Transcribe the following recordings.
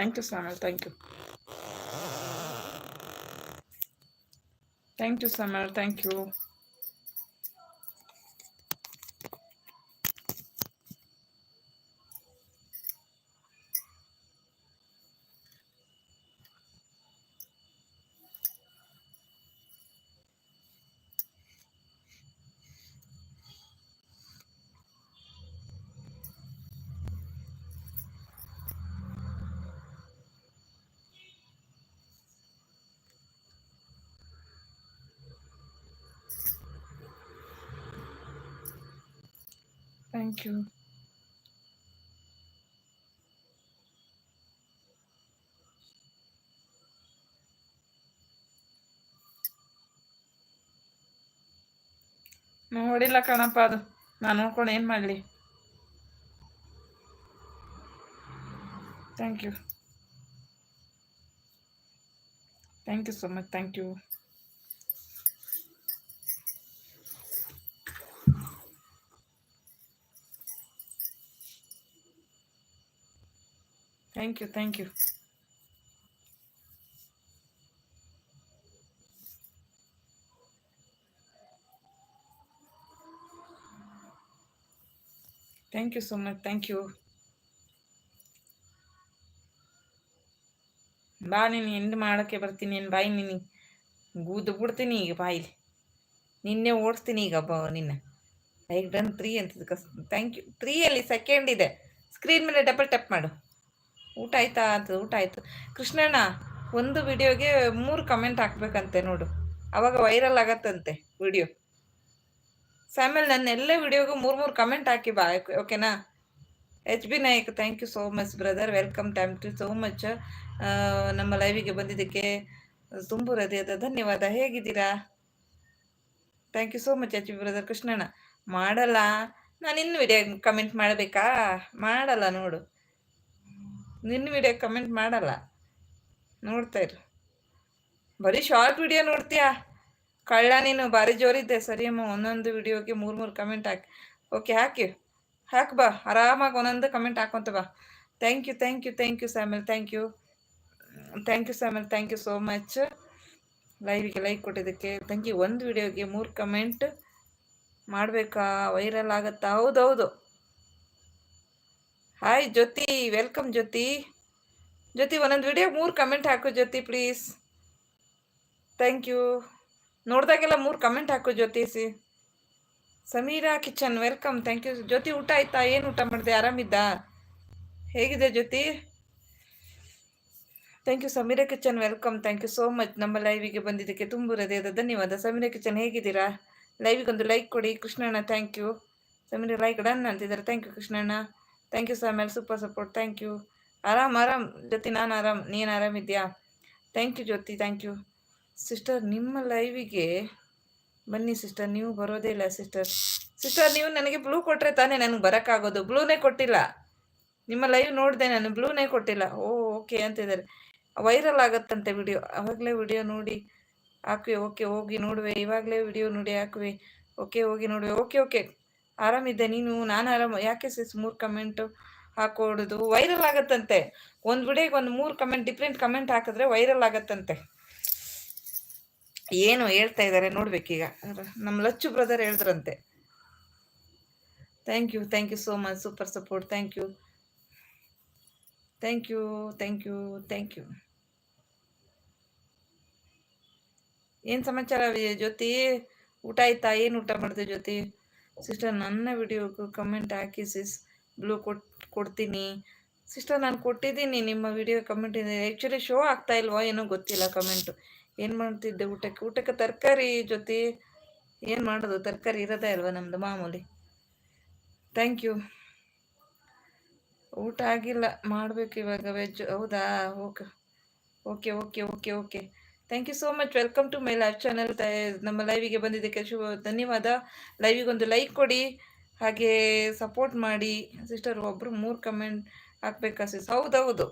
Thank you Samal thank you thank you Samal thank you thank you ನೋಡಿಲ್ಲ ಕಣಪ್ಪ ಅದು ನಾನು ನೋಡ್ಕೊಂಡು ಏನು ಮಾಡಲಿ thank you thank you so much thank you thank you thank you thank you so much thank you ಬಾ ನೀನು end ಮಾಡೋಕ್ಕೆ ಬರ್ತೀನಿ ಏನು ಬಾಯಿ ನೀನು ಗೂದು ಬಿಡ್ತೀನಿ ಈಗ ಬಾಯಿಲಿ ನಿನ್ನೆ ಓಡಿಸ್ತೀನಿ ಈಗ ಬ ನಿನ್ನ. ಲೈಕ್ ಡನ್ ತ್ರೀ ಅಂತ ಥ್ಯಾಂಕ್ ಯು ತ್ರೀಯಲ್ಲಿ ಸೆಕೆಂಡ್ ಇದೆ. ಸ್ಕ್ರೀನ್ ಮೇಲೆ ಡಬಲ್ ಟಪ್ ಮಾಡು. ಊಟ ಆಯ್ತಾ? ಅಂತ ಊಟ ಆಯಿತು. ಕೃಷ್ಣಣ್ಣ, ಒಂದು ವಿಡಿಯೋಗೆ ಮೂರು ಕಮೆಂಟ್ ಹಾಕ್ಬೇಕಂತೆ ನೋಡು. ಅವಾಗ ವೈರಲ್ ಆಗತ್ತಂತೆ ವಿಡಿಯೋ ಸ್ಯಾಮಲ್, ನನ್ನ ಎಲ್ಲ ವಿಡಿಯೋಗೂ ಮೂರು ಮೂರು ಕಮೆಂಟ್ ಹಾಕಿ ಬಾ ಓಕೆನಾ? H B Nayak thank you so much brother welcome thank you so much ನಮ್ಮ ಲೈವಿಗೆ ಬಂದಿದ್ದಕ್ಕೆ ತುಂಬು ಹೃದಯದ ಧನ್ಯವಾದ. ಹೇಗಿದ್ದೀರಾ? Thank you so much H B brother Krishnanna, ಮಾಡಲ್ಲ? ನಾನು ಇನ್ನು ವಿಡಿಯೋ ಕಮೆಂಟ್ ಮಾಡಬೇಕಾ? ಮಾಡಲ್ಲ ನೋಡು. ನಿನ್ನ ವಿಡಿಯೋ ಕಮೆಂಟ್ ಮಾಡಲ್ಲ. ನೋಡ್ತಾ ಇರು. ಬರೀ ಶಾರ್ಟ್ ವಿಡಿಯೋ ನೋಡ್ತೀಯಾ? ಕಳ್ಳ, ನೀನು ಭಾರಿ ಜೋರಿದ್ದೆ. ಸರಿಯಮ್ಮ ಒಂದೊಂದು ವಿಡಿಯೋಗೆ ಮೂರು ಮೂರು ಕಮೆಂಟ್ ಹಾಕಿ. ಓಕೆ ಹಾಕಿ. ಹಾಕಿ ಬಾ. ಆರಾಮಾಗಿ ಒಂದೊಂದು ಕಮೆಂಟ್ ಹಾಕೊಂತ ಬಾ. Thank you thank you thank you Shyamal thank you thank you Shyamal thank you so much ಲೈವಿಗೆ like ಕೊಟ್ಟಿದ್ದಕ್ಕೆ. ಥ್ಯಾಂಕ್ ಯು ಒಂದು ವಿಡಿಯೋಗೆ ಮೂರು ಕಮೆಂಟ್ ಮಾಡಬೇಕಾ? ವೈರಲ್ ಆಗತ್ತಾ? ಹೌದೌದು ಹಾಯ್ ಜ್ಯೋತಿ ವೆಲ್ಕಮ್ ಜ್ಯೋತಿ ಜ್ಯೋತಿ ಒಂದೊಂದು ವಿಡಿಯೋ ಮೂರು ಕಮೆಂಟ್ ಹಾಕು ಜ್ಯೋತಿ ಪ್ಲೀಸ್ ಥ್ಯಾಂಕ್ ಯು ನೋಡಿದಾಗೆಲ್ಲ ಮೂರು ಕಮೆಂಟ್ ಹಾಕು Jyoti C. Samira kitchen welcome thank you Jyoti ಊಟ ಆಯ್ತಾ? ಏನು ಊಟ ಮಾಡಿದೆ? ಆರಾಮಿದ್ದ? ಹೇಗಿದೆ Jyoti thank you Samira kitchen welcome thank you so much ನಮ್ಮ ಲೈವಿಗೆ ಬಂದಿದ್ದಕ್ಕೆ ತುಂಬ ಹೃದಯದ ಧನ್ಯವಾದ. ಸಮೀರಾ ಕಿಚನ್ ಹೇಗಿದ್ದೀರಾ? ಲೈವಿಗೊಂದು ಲೈಕ್ ಕೊಡಿ. Krishnanna thank you Samira like done ಅಂತಿದ್ದಾರೆ. Thank you Krishnanna. Thank you Shyamal super support thank you ಆರಾಮ್ ಆರಾಮ್ ಜ್ಯೋತಿ ನಾನು ಆರಾಮ್ ನೀನು ಆರಾಮಿದ್ಯಾ thank you Jyoti thank you sister ನಿಮ್ಮ ಲೈವಿಗೆ ಬನ್ನಿ ಸಿಸ್ಟರ್ ನೀವು ಬರೋದೇ ಇಲ್ಲ ಸಿಸ್ಟರ್ ಸಿಸ್ಟರ್ ನೀವು ನನಗೆ ಬ್ಲೂ ಕೊಟ್ಟರೆ ತಾನೇ ನನಗೆ ಬರೋಕ್ಕಾಗೋದು. ಬ್ಲೂನೇ ಕೊಟ್ಟಿಲ್ಲ. ನಿಮ್ಮ ಲೈವ್ ನೋಡಿದೆ ನಾನು. ಬ್ಲೂನೇ ಕೊಟ್ಟಿಲ್ಲ. ಓ ಓಕೆ ಅಂತಿದ್ದಾರೆ ವೈರಲ್ ಆಗುತ್ತಂತೆ ವಿಡಿಯೋ ಆವಾಗಲೇ ವಿಡಿಯೋ ನೋಡಿ ಹಾಕುವೆ. ಓಕೆ ಹೋಗಿ ನೋಡುವೆ. ಇವಾಗಲೇ ವಿಡಿಯೋ ನೋಡಿ ಹಾಕುವೆ. ಓಕೆ ಹೋಗಿ ನೋಡುವೆ. ಓಕೆ ಓಕೆ ಆರಾಮಿದ್ದೆ ನೀನು? ನಾನು ಆರಾಮ, ಯಾಕೆ ಸಿಸ್ ಮೂರು ಕಮೆಂಟು ಹಾಕೊಡೋದು? ವೈರಲ್ ಆಗತ್ತಂತೆ. ಒಂದು ವಿಡಿಯೋಗೆ ಒಂದು ಮೂರು ಕಮೆಂಟ್ ಡಿಫ್ರೆಂಟ್ ಕಮೆಂಟ್ ಹಾಕಿದ್ರೆ ವೈರಲ್ ಆಗತ್ತಂತೆ. ಏನು ಹೇಳ್ತಾ ಇದ್ದಾರೆ ನೋಡ್ಬೇಕೀಗ. ನಮ್ಮ ಲಚ್ಚು ಬ್ರದರ್ ಹೇಳಿದ್ರಂತೆ. Thank you thank you so much super support thank you thank you thank you thank you ಏನು ಸಮಾಚಾರ ಜ್ಯೋತಿ? ಊಟ ಆಯ್ತಾ? ಏನು ಊಟ ಮಾಡಿದೆ ಜ್ಯೋತಿ? ಸಿಸ್ಟರ್ ನನ್ನ ವಿಡಿಯೋಗೂ ಕಮೆಂಟ್ ಹಾಕಿ ಸಿಸ್ ಬ್ಲೂ ಕೊಟ್, ಕೊಡ್ತೀನಿ. ಸಿಸ್ಟರ್ ನಾನು ಕೊಟ್ಟಿದ್ದೀನಿ, ನಿಮ್ಮ ವಿಡಿಯೋ ಕಮೆಂಟ್ ಇದೆ. ಆ್ಯಕ್ಚುಲಿ ಶೋ ಆಗ್ತಾ ಇಲ್ವೋ ಏನೋ ಗೊತ್ತಿಲ್ಲ ಕಮೆಂಟು ಏನು ಮಾಡ್ತಿದ್ದೆ ಊಟಕ್ಕೆ? ಊಟಕ್ಕೆ ತರಕಾರಿ ಜೊತೆ ಏನು ಮಾಡೋದು? ತರಕಾರಿ ಇರೋದೇ ಅಲ್ವಾ ನಮ್ಮದು ಮಾಮೂಲಿ. ಥ್ಯಾಂಕ್ ಯು ಊಟ ಆಗಿಲ್ಲ. ಮಾಡಬೇಕು ಇವಾಗ ವೆಜ್ ಹೌದಾ? Okay. Okay okay okay okay. Thank you so much welcome to my live channel ನಮ್ಮ ಲೈವಿಗೆ ಬಂದಿದ್ದಕ್ಕೆ ಶುಭ ಧನ್ಯವಾದ. ಲೈವಿಗೊಂದು ಲೈಕ್ ಕೊಡಿ, ಹಾಗೆ ಸಪೋರ್ಟ್ ಮಾಡಿ. ಸಿಸ್ಟರ್ ಒಬ್ಬರು ಮೂರು ಕಮೆಂಟ್ ಹಾಕ್ಬೇಕಾ ಸಿಸ್ ಹೌದೌದು.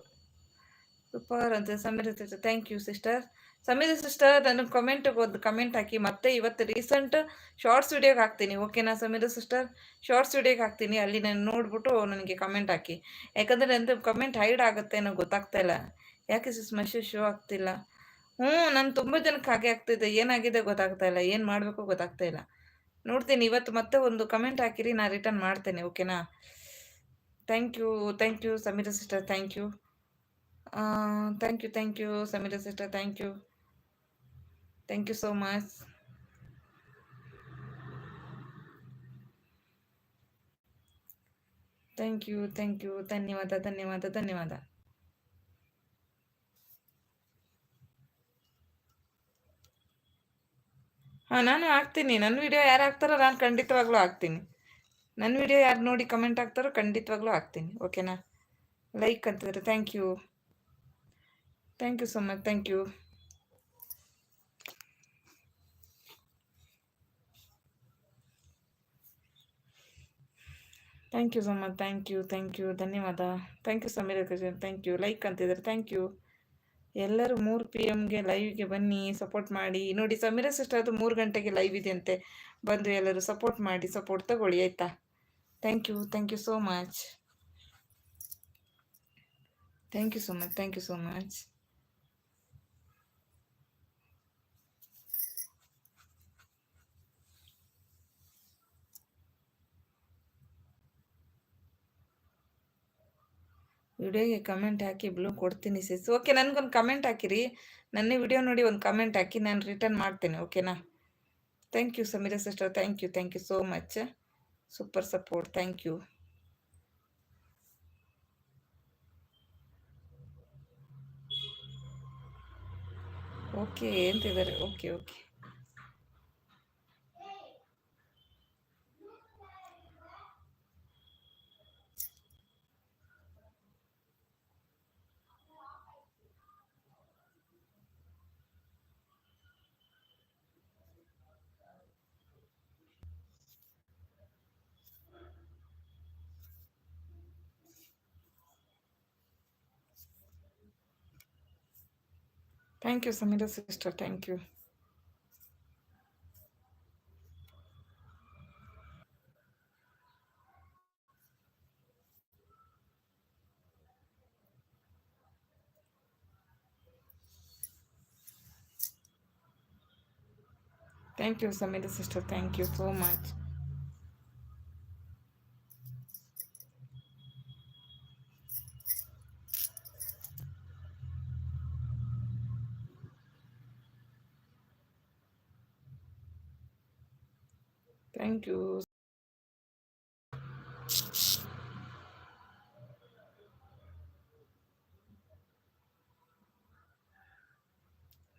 ಸೂಪರ್ ಅಂತ Samira thank you sister Samira sister ನಾನು ಕಮೆಂಟ್ಗೆ ಒಂದು ಕಮೆಂಟ್ ಹಾಕಿ ಮತ್ತೆ ಇವತ್ತು ರೀಸೆಂಟ್ ಶಾರ್ಟ್ಸ್ ವಿಡಿಯೋಗೆ ಹಾಕ್ತೀನಿ. ಓಕೆನಾ ಸಮೀರ ಸಿಸ್ಟರ್ ಶಾರ್ಟ್ಸ್ ವಿಡಿಯೋಗೆ ಹಾಕ್ತೀನಿ. ಅಲ್ಲಿ ನಾನು ನೋಡ್ಬಿಟ್ಟು ನನಗೆ ಕಮೆಂಟ್ ಹಾಕಿ. ಯಾಕಂದರೆ ನಂದು ಕಮೆಂಟ್ ಹೈಡ್ ಆಗುತ್ತೆ ನನಗೆ ಗೊತ್ತಾಗ್ತಾ ಇಲ್ಲ. ಯಾಕೆ ಸಿಸ್ ಮೆಸೇಜ್ ಶೋ ಆಗ್ತಿಲ್ಲ? ಹ್ಞೂ, ನಾನು ತುಂಬ ಜನಕ್ಕೆ ಹಾಗೆ ಆಗ್ತಿದೆ. ಏನಾಗಿದೆ ಗೊತ್ತಾಗ್ತಾ ಇಲ್ಲ. ಏನು ಮಾಡಬೇಕು ಗೊತ್ತಾಗ್ತಾ ಇಲ್ಲ. ನೋಡ್ತೀನಿ, ಇವತ್ತು ಮತ್ತೆ ಒಂದು ಕಮೆಂಟ್ ಹಾಕಿರಿ ನಾನು ರಿಟರ್ನ್ ಮಾಡ್ತೇನೆ ಓಕೆನಾ thank you thank you Samira sister thank you thank you thank you Samira sister thank you thank you so much thank you thank you ಧನ್ಯವಾದ ಧನ್ಯವಾದ ಧನ್ಯವಾದ. ಹಾಂ, ನಾನು ಹಾಕ್ತೀನಿ. ನನ್ನ ವಿಡಿಯೋ ಯಾರು ಹಾಕ್ತಾರೋ ನಾನು ಖಂಡಿತವಾಗ್ಲೂ ಹಾಕ್ತೀನಿ. ನನ್ನ ವಿಡಿಯೋ ಯಾರು ನೋಡಿ ಕಮೆಂಟ್ ಹಾಕ್ತಾರೋ ಖಂಡಿತವಾಗ್ಲೂ ಹಾಕ್ತೀನಿ. ಓಕೆನಾ ಲೈಕ್ ಅಂತಿದ್ರೆ thank you thank you so much thank you thank you so much thank you thank you ಧನ್ಯವಾದ. Thank you Samira Krishna thank you like ಅಂತಿದ್ದಾರೆ ಥ್ಯಾಂಕ್ ಯು ಎಲ್ಲರೂ ಮೂರು ಪಿ ಎಮ್ಗೆ ಲೈವ್ಗೆ ಬನ್ನಿ ಸಪೋರ್ಟ್ ಮಾಡಿ. ನೋಡಿ, ಸಮೀರ ಸಿಸ್ಟರ್ ಅದು ಮೂರು ಗಂಟೆಗೆ ಲೈವ್ ಇದೆಯಂತೆ ಬಂದು ಎಲ್ಲರೂ ಸಪೋರ್ಟ್ ಮಾಡಿ ಸಪೋರ್ಟ್ ತಗೊಳ್ಳಿ, ಆಯಿತಾ? Thank you thank you so much thank you so much thank you so much ವಿಡಿಯೋಗೆ ಕಮೆಂಟ್ ಹಾಕಿ ಬ್ಲೂ ಕೊಡ್ತೀನಿ ಸಿಸ್ ಓಕೆ ನನಗೊಂದು ಕಮೆಂಟ್ ಹಾಕಿರಿ. ನನ್ನ ವಿಡಿಯೋ ನೋಡಿ ಒಂದು ಕಮೆಂಟ್ ಹಾಕಿ ನಾನು ರಿಟರ್ನ್ ಮಾಡ್ತೇನೆ ಓಕೆನಾ thank you Samira sister thank you thank you so much super support thank you okay ಎಂತಿದ್ದಾರೆ okay okay thank you Sameera sister thank you thank you Sameera sister thank you so much Thank you.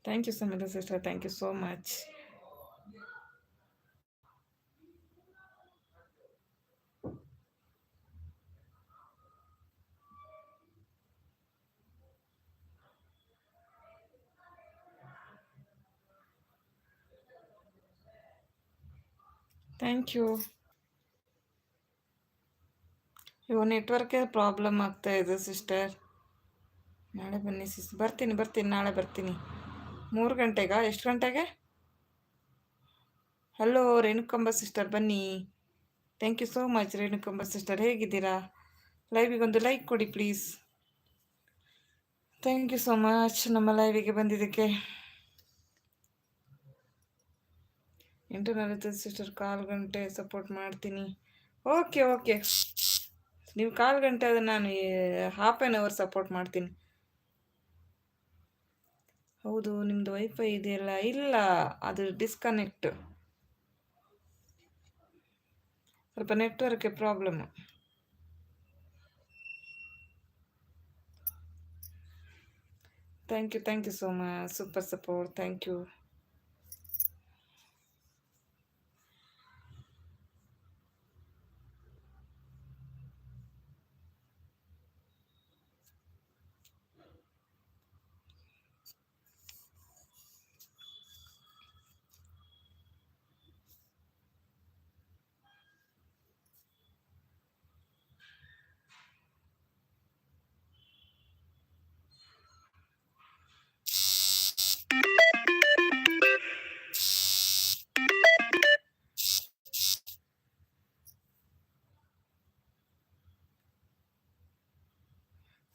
Thank you, Samita sister. Thank you so much. Thank you ಇವು ನೆಟ್ವರ್ಕೇ problem ಆಗ್ತಾ ಇದೆ sister ನಾಳೆ ಬನ್ನಿ sister ಬರ್ತೀನಿ ಬರ್ತೀನಿ, ನಾಳೆ ಬರ್ತೀನಿ. ಮೂರು ಗಂಟೆಗಾ? ಎಷ್ಟು ಗಂಟೆಗೆ? ಹಲೋ ರೇಣುಕಂಬ ಸಿಸ್ಟರ್ ಬನ್ನಿ. Thank you so much Renukamba sister ಹೇಗಿದ್ದೀರಾ? ಲೈವಿಗೊಂದು ಲೈಕ್ ಕೊಡಿ please thank you so much ನಮ್ಮ ಲೈವಿಗೆ ಬಂದಿದ್ದಕ್ಕೆ. ಎಂಟು ನಲವತ್ತೈದು ಸಿಸ್ಟರ್, ಕಾಲು ಗಂಟೆ ಸಪೋರ್ಟ್ ಮಾಡ್ತೀನಿ. ಓಕೆ ಓಕೆ ನೀವು ಕಾಲು ಗಂಟೆ ಆದರೆ ನಾನು ಹಾಫ್ ಆ್ಯನ್ ಅವರ್ ಸಪೋರ್ಟ್ ಮಾಡ್ತೀನಿ. ಹೌದು ನಿಮ್ಮದು ವೈಫೈ ಇದೆಯಲ್ಲ? ಇಲ್ಲ, ಅದು ಡಿಸ್ಕನೆಕ್ಟ್ ಸ್ವಲ್ಪ ನೆಟ್ವರ್ಕ್ಗೆ problem thank you thank you so much super support thank you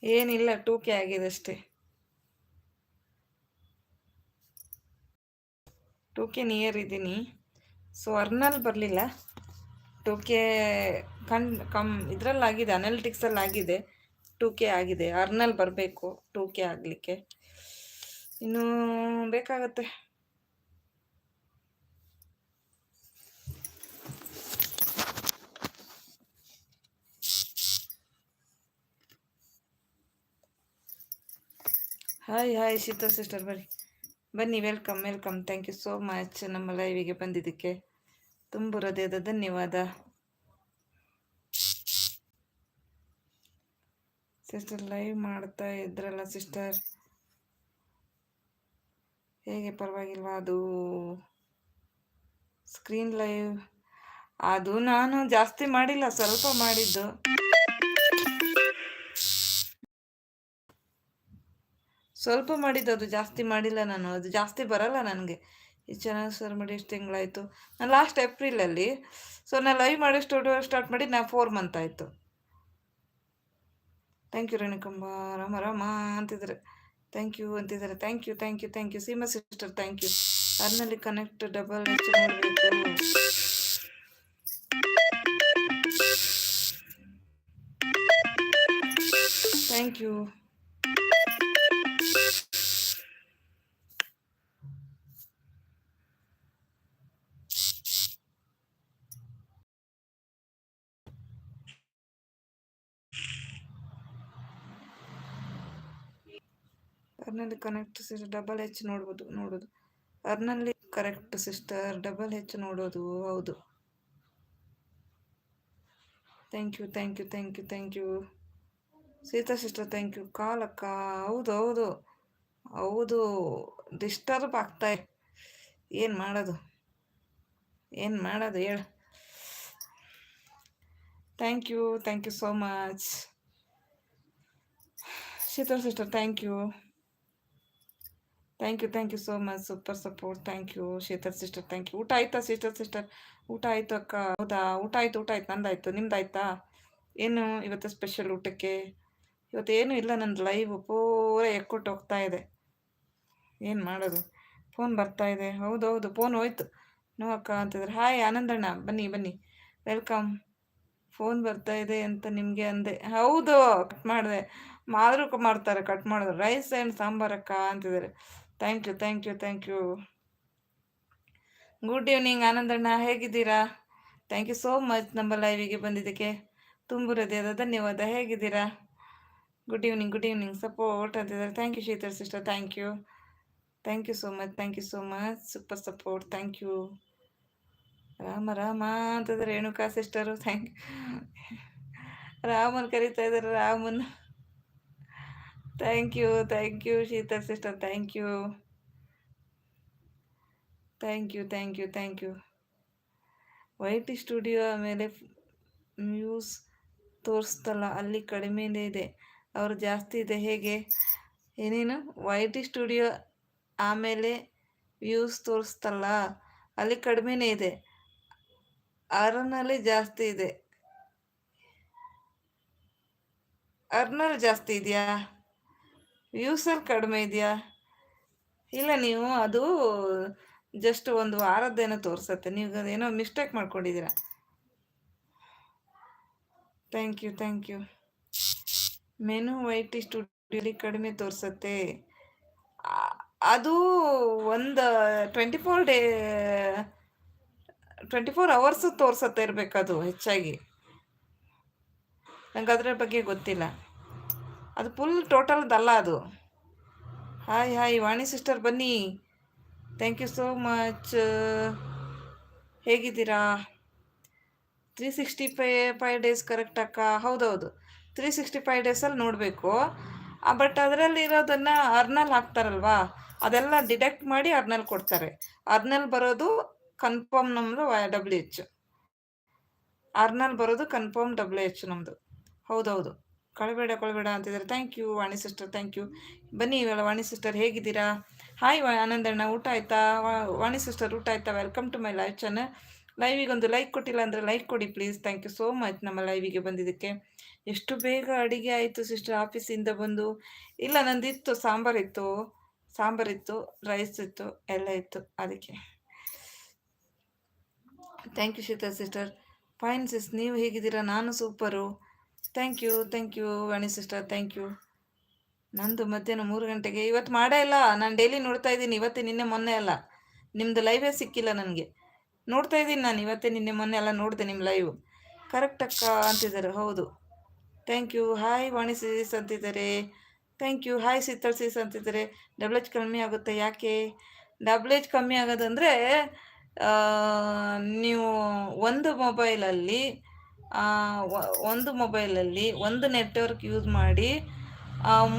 ಏನಿಲ್ಲ ಟೂಕೆ ಆಗಿದೆ ಅಷ್ಟೇ. ಟೂಕೆ ನಿಯರ್ ಇದ್ದೀನಿ. ಸೊ ಅರ್ನಲ್ಲಿ ಬರಲಿಲ್ಲ. ಟೂಕೆ ಕಣ್ ಕಮ್, ಇದರಲ್ಲಾಗಿದೆ ಅನಾಲಿಟಿಕ್ಸಲ್ಲಿ ಆಗಿದೆ ಟೂಕೆ ಆಗಿದೆ. ಅರ್ನಲ್ಲಿ ಬರಬೇಕು ಟೂಕೆ ಆಗಲಿಕ್ಕೆ. ಇನ್ನೂ ಬೇಕಾಗತ್ತೆ. ಹಾಯ್ ಹಾಯ್ ಶೀತಲ್ ಸಿಸ್ಟರ್ ಬರ್ರಿ ಬನ್ನಿ welcome welcome thank you so much ನಮ್ಮ ಲೈವಿಗೆ ಬಂದಿದ್ದಕ್ಕೆ ತುಂಬ ಹೃದಯದ ಧನ್ಯವಾದ. ಸಿಸ್ಟರ್ ಲೈವ್ ಮಾಡ್ತಾ ಇದ್ರಲ್ಲ ಸಿಸ್ಟರ್ ಹೇಗೆ ಪರವಾಗಿಲ್ವಾ ಅದು? ಸ್ಕ್ರೀನ್ ಲೈವ್ ಅದು ನಾನು ಜಾಸ್ತಿ ಮಾಡಿಲ್ಲ, ಸ್ವಲ್ಪ ಮಾಡಿದ್ದು. ಸ್ವಲ್ಪ ಮಾಡಿದ್ದು ಅದು ಜಾಸ್ತಿ ಮಾಡಿಲ್ಲ ನಾನು, ಅದು ಜಾಸ್ತಿ ಬರಲ್ಲ ನನಗೆ. ಈ ಚೆನ್ನಾಗಿ ಸರ್ ಮಾಡಿ ಎಷ್ಟು ತಿಂಗಳಾಯಿತು? ನಾನು ಲಾಸ್ಟ್ ಏಪ್ರಿಲಲ್ಲಿ ಸೊ ನಾನು ಲೈವ್ ಮಾಡಿ ಸ್ಟುಡಿಯೋ ಸ್ಟಾರ್ಟ್ ಮಾಡಿ ನಾ ಫೋರ್ ಮಂತ್ ಆಯಿತು. ಥ್ಯಾಂಕ್ ಯು ರೇಣುಕಂಬ, ರಾಮ ರಾಮ ಅಂತಿದ್ದಾರೆ. ಥ್ಯಾಂಕ್ ಯು ಅಂತಿದ್ದಾರೆ. Thank you thank you thank you Seema sister thank you ಅರ್ನಲ್ಲಿ connect double thank you ಅರ್ನಲ್ಲಿ ಕನೆಕ್ಟ್ ಸಿಸ್ಟರ್ ಡಬಲ್ ಹೆಚ್ ನೋಡ್ಬೋದು, ನೋಡೋದು. ಅರ್ನಲ್ಲಿ ಕರೆಕ್ಟ್ ಸಿಸ್ಟರ್ ಡಬಲ್ ಹೆಚ್ ನೋಡೋದು, ಹೌದು. Thank you thank you thank you thank you Seeta sister thank you ಕಾಲಕ್ಕ, ಹೌದು ಹೌದು. ಹೌದು ಡಿಸ್ಟರ್ಬ್ ಆಗ್ತಾ ಏನು ಮಾಡೋದು? ಏನು ಮಾಡೋದು ಹೇಳು? Thank you thank you so much Sheetal sister thank you thank you thank you so much super support thank you Sheetal sister thank you ಊಟ ಆಯ್ತಾ ಸಿಸ್ಟರ್ ಸಿಸ್ಟರ್ ಊಟ ಆಯಿತು ಅಕ್ಕ. ಹೌದಾ? ಊಟ ಆಯ್ತು ಊಟ ಆಯ್ತು. ನಂದಾಯ್ತು. ನಿಮ್ದಾಯ್ತಾ? ಏನು ಇವತ್ತು ಸ್ಪೆಷಲ್ ಊಟಕ್ಕೆ? ಇವತ್ತು ಏನೂ ಇಲ್ಲ ನನ್ನ ಲೈವ್ ಪೂರ ಎಕ್ಕೊಟ್ಟು ಹೋಗ್ತಾ ಇದೆ. ಏನು ಮಾಡೋದು? ಫೋನ್ ಬರ್ತಾ ಇದೆ. ಹೌದು ಹೌದು. ಫೋನ್ ಹೋಯ್ತು. ನೋ ಅಕ್ಕ ಅಂತಿದ್ರೆ ಹಾಯ್ ಆನಂದಣ್ಣ. ಬನ್ನಿ ಬನ್ನಿ. ವೆಲ್ಕಮ್ ಫೋನ್ ಬರ್ತಾ ಇದೆ ಅಂತ ನಿಮಗೆ ಅಂದೆ. ಹೌದು ಕಟ್ ಮಾಡಿದೆ. ಮಾದ್ರು ಮಾಡ್ತಾರೆ ಕಟ್ ಮಾಡಿದ್ರು ರೈಸ್ ಆ್ಯಂಡ್ ಸಾಂಬಾರಕ್ಕ ಅಂತಿದ್ದಾರೆ. Thank you thank you thank you good evening Anandanna ಹೇಗಿದ್ದೀರಾ? ಥ್ಯಾಂಕ್ ಯು ಸೋ ಮಚ್ ನಮ್ಮ ಲೈವಿಗೆ ಬಂದಿದ್ದಕ್ಕೆ ತುಂಬು ಹೃದಯದ ಧನ್ಯವಾದ. ಹೇಗಿದ್ದೀರಾ? Good evening good evening support ಅಂತಿದ್ದಾರೆ thank you Sheetal sister thank you thank you so much thank you so much super support thank you Rama Rama ಅಂತಂದ್ರೆ ರೇಣುಕಾ ಸಿಸ್ಟರು ಥ್ಯಾಂಕ್ ಯು ರಾಮನ್ ಕರಿತಾ ಇದ್ದಾರೆ. Raman thank you thank you Sheetal sister thank you thank you thank you thank you white studio ಆಮೇಲೆ news ತೋರಿಸ್ತಲ್ಲ, ಅಲ್ಲಿ ಕಡಿಮೆನೇ ಇದೆ. ಅವರು ಜಾಸ್ತಿ ಇದೆ, ಹೇಗೆ? ಏನೇನು? ವೈಟ್ ಸ್ಟುಡಿಯೋ ಆಮೇಲೆ ವ್ಯೂಸ್ ತೋರಿಸ್ತಲ್ಲ, ಅಲ್ಲಿ ಕಡಿಮೆನೇ ಇದೆ. ಅರ್ನಲ್ಲಿ ಜಾಸ್ತಿ ಇದೆ. ಅರ್ನಲ್ಲಿ ಜಾಸ್ತಿ ಇದೆಯಾ? ವ್ಯೂಸಲ್ಲಿ ಕಡಿಮೆ ಇದೆಯಾ? ಇಲ್ಲ, ನೀವು ಅದು ಜಸ್ಟ್ ಒಂದು ವಾರದ್ದೇನೋ ತೋರಿಸತ್ತೆ. ನೀವು ಏನೋ ಮಿಸ್ಟೇಕ್ ಮಾಡ್ಕೊಂಡಿದ್ದೀರಾ. Thank you thank you menu white ಸ್ಟುಡಿಯೋಲಿ ಕಡಿಮೆ ತೋರಿಸತ್ತೆ. ಅದು ಒಂದು twenty four day twenty four hours ತೋರಿಸತ್ತೆ ಇರಬೇಕದು ಹೆಚ್ಚಾಗಿ. ನಂಗೆ ಅದರ ಬಗ್ಗೆ ಗೊತ್ತಿಲ್ಲ. ಅದು ಫುಲ್ ಟೋಟಲ್ದಲ್ಲ ಅದು. ಹಾಯ್ ಹಾಯ್ ವಾಣಿ ಸಿಸ್ಟರ್ ಬನ್ನಿ. ಥ್ಯಾಂಕ್ ಯು ಸೋ ಮಚ್ ಹೇಗಿದ್ದೀರಾ? Three sixty fi five days correct ಅಕ್ಕ? ಹೌದೌದು. ತ್ರೀ ಸಿಕ್ಸ್ಟಿ ಫೈವ್ ಡೇಸಲ್ಲಿ ನೋಡಬೇಕು. ಬಟ್ ಅದರಲ್ಲಿ ಇರೋದನ್ನು ಅರ್ನಲ್ಲಿ ಹಾಕ್ತಾರಲ್ವಾ? ಅದೆಲ್ಲ ಡಿಡೆಕ್ಟ್ ಮಾಡಿ ಅರ್ನಲ್ಲಿ ಕೊಡ್ತಾರೆ. ಅರ್ನಲ್ಲಿ ಬರೋದು ಕನ್ಫರ್ಮ್ ನಮ್ಮದು ಡಬ್ಲ್ಯೂ ಎಚ್ ಅರ್ನಲ್ಲಿ ಬರೋದು ಕನ್ಫರ್ಮ್ ಡಬ್ಲ್ಯೂ ಎಚ್ ನಮ್ಮದು ಹೌದೌದು. ಕಳಬೇಡ ಕಳಬೇಡ ಅಂತಿದ್ದಾರೆ. Thank you Vani sister thank you ಬನ್ನಿ ಇವೆಲ್ಲ ವಾಣಿ ಸಿಸ್ಟರ್ ಹೇಗಿದ್ದೀರಾ? ಹಾಯ್ ಆನಂದಣ್ಣ, ಊಟ ಆಯ್ತಾ? ವಾಣಿ ಸಿಸ್ಟರ್ ಊಟ ಆಯ್ತಾ? Welcome to my live channel ಲೈವಿಗೆ ಒಂದು ಲೈಕ್ ಕೊಟ್ಟಿಲ್ಲ ಅಂದರೆ ಲೈಕ್ ಕೊಡಿ please thank you so much ನಮ್ಮ ಲೈವಿಗೆ ಬಂದಿದ್ದಕ್ಕೆ. ಎಷ್ಟು ಬೇಗ ಅಡುಗೆ ಆಯಿತು ಸಿಸ್ಟರ್ ಆಫೀಸಿಂದ ಬಂದು? ಇಲ್ಲ, ನಂದಿತ್ತು ಸಾಂಬಾರಿತ್ತು ಸಾಂಬಾರಿತ್ತು ರೈಸ್ ಇತ್ತು ಎಲ್ಲ ಇತ್ತು. ಅದಕ್ಕೆ. Thank you Sheeta sister fine sis ನೀವು ಹೇಗಿದ್ದೀರಾ? ನಾನು super thank you thank you Vani sister thank you ನಂದು ಮಧ್ಯಾಹ್ನ ಮೂರು ಗಂಟೆಗೆ ಇವತ್ತು ಮಾಡೇ ಇಲ್ಲ. ನಾನು ಡೈಲಿ ನೋಡ್ತಾ ಇದ್ದೀನಿ. ಇವತ್ತೇ ನಿನ್ನೆ ಮೊನ್ನೆ ಅಲ್ಲ. ನಿಮ್ಮದು ಲೈವೇ ಸಿಕ್ಕಿಲ್ಲ ನನಗೆ. ನೋಡ್ತಾ ಇದ್ದೀನಿ ನಾನು. ಇವತ್ತೇ ನಿನ್ನೆ ಮೊನ್ನೆ ಎಲ್ಲ ನೋಡಿದೆ ನಿಮ್ಮ ಲೈವ್ ಕರೆಕ್ಟ್ ಅಕ್ಕ ಅಂತಿದ್ದಾರೆ. ಹೌದು. Thank you hi Vani sis ಅಂತಿದ್ದಾರೆ. Thank you hi Sheetal sis ಅಂತಿದ್ದಾರೆ. ಡಬ್ಲೇಜ್ ಕಮ್ಮಿ ಆಗುತ್ತೆ ಯಾಕೆ? ಡಬ್ಲೇಜ್ ಕಮ್ಮಿ ಆಗೋದಂದರೆ ನೀವು ಒಂದು ಮೊಬೈಲಲ್ಲಿ ಒಂದು ಮೊಬೈಲಲ್ಲಿ ಒಂದು ನೆಟ್ವರ್ಕ್ ಯೂಸ್ ಮಾಡಿ